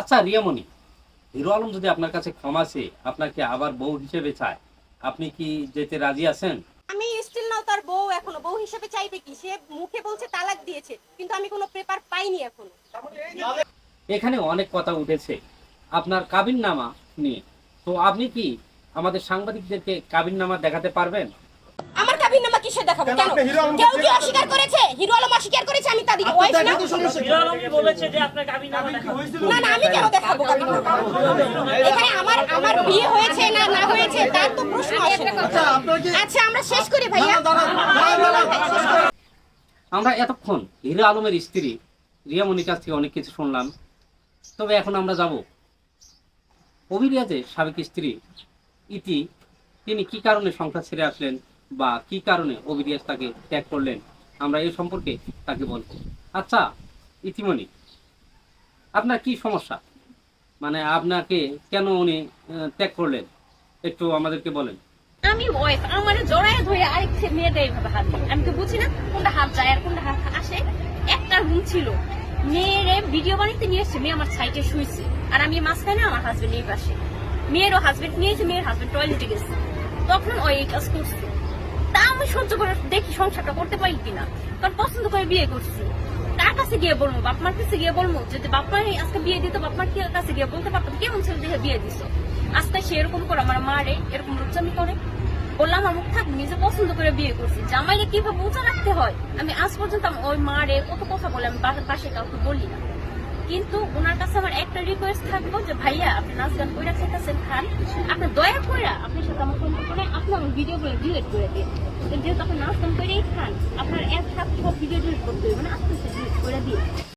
আচ্ছা রিয়ামণি হিরো আলম যদি আপনার কাছে ক্ষমা চেয়ে আপনাকে আবার বউ হিসেবে চায় আপনি কি যেতে রাজি আছেন? আমি স্টিল নাও তার বউ এখনও। বউ হিসেবে চাইবে কি? সে মুখে বলছে তালাক দিয়েছে কিন্তু আমি কোনো পেপার পাইনি এখনও। এখানে অনেক কথা উঠেছে আপনার কাবিন নামা নিয়ে। তো আপনি কি আমাদের সাংবাদিকদেরকে কাবিন নামা দেখাতে পারবেন? আমার কাবিন নামা কিসে দেখাবো? কেন? কেউ কি অস্বীকার করেছে? হিরো আলম অস্বীকার করেছে আমি তাদের ওয়াইফ না। বলেছে যে আপনার কাবিন না না আমি কেন দেখাবো কাবিন এখানে আমার আমার বিয়ে হয়েছে না না হয়েছে তার তো প্রশ্ন আসে আচ্ছা আমরা শেষ করি ভাইয়া। আমরা এতক্ষণ হিরো আলমের স্ত্রী রিয়ামণির কাছ থেকে অনেক কিছু শুনলাম। তবে এখন আমরা যাব অভিরিয়াজের সাবেক স্ত্রী ইতি তিনি কি কারণে সংসার ছেড়ে আসলেন বা কি কারণে অভিরিয়াজ তাকে ত্যাগ করলেন? আমরা এই সম্পর্কে তাকে বলব। আচ্ছা ইতিমণি আপনার কি সমস্যা? মানে আপনাকে কেন উনি ত্যাগ করলেন? একটু আমাদেরকে বলেন। আমি আমার জড়ায় ধরে মেয়েটা এইভাবে হাত আমি তো বুঝি না কোনটা হাত যায় আর কোনটা হাত আসে। একটা রুম ছিল। মেয়েরে ভিডিও বানাইতে নিয়ে এসছে, মেয়ে আমার সাইডে শুয়েছে আর আমি মাঝখানে আমার হাজবেন্ড এই পাশে। মেয়েরও হাজবেন্ড নিয়েছে মেয়ের হাজবেন্ড টয়লেটে গেছে। তখন ওই কাজ করছে। তা আমি সহ্য করে দেখি সংসারটা করতে পারি কিনা। কারণ পছন্দ করে বিয়ে করছি। তার কাছে গিয়ে বলব? বাপমার কাছে গিয়ে বলব? যদি বাপমার আজকে বিয়ে দিত বাপমার কাছে গিয়ে বলতে পারতাম কেমন ছেলে দেখে বিয়ে দিছো আজকে সে এরকম করে আমার মারে, এরকম রুচামি করে। বললাম, আমার থাকবে, নিজে পছন্দ করে বিয়ে করছি। জামাইরে কীভাবে উঁচা রাখতে হয়? আমি আজ পর্যন্ত ওই মারে কত কথা বলে আমি পাশে কাউকে বলি না। কিন্তু ওনার কাছে আমার একটা রিকোয়েস্ট থাকব যে, ভাইয়া, আপনি নাচ গান করে খেতেছেন খান। আপনি দয়া করে আপনি সাথে আমার করে ডিলিট করে দিন। যেহেতু আপনার নাচ করেই খান আপনার এক সাথে সব ভিডিও ডিলিট করতে হবে মানে আপনি ডিলিট করে দিন।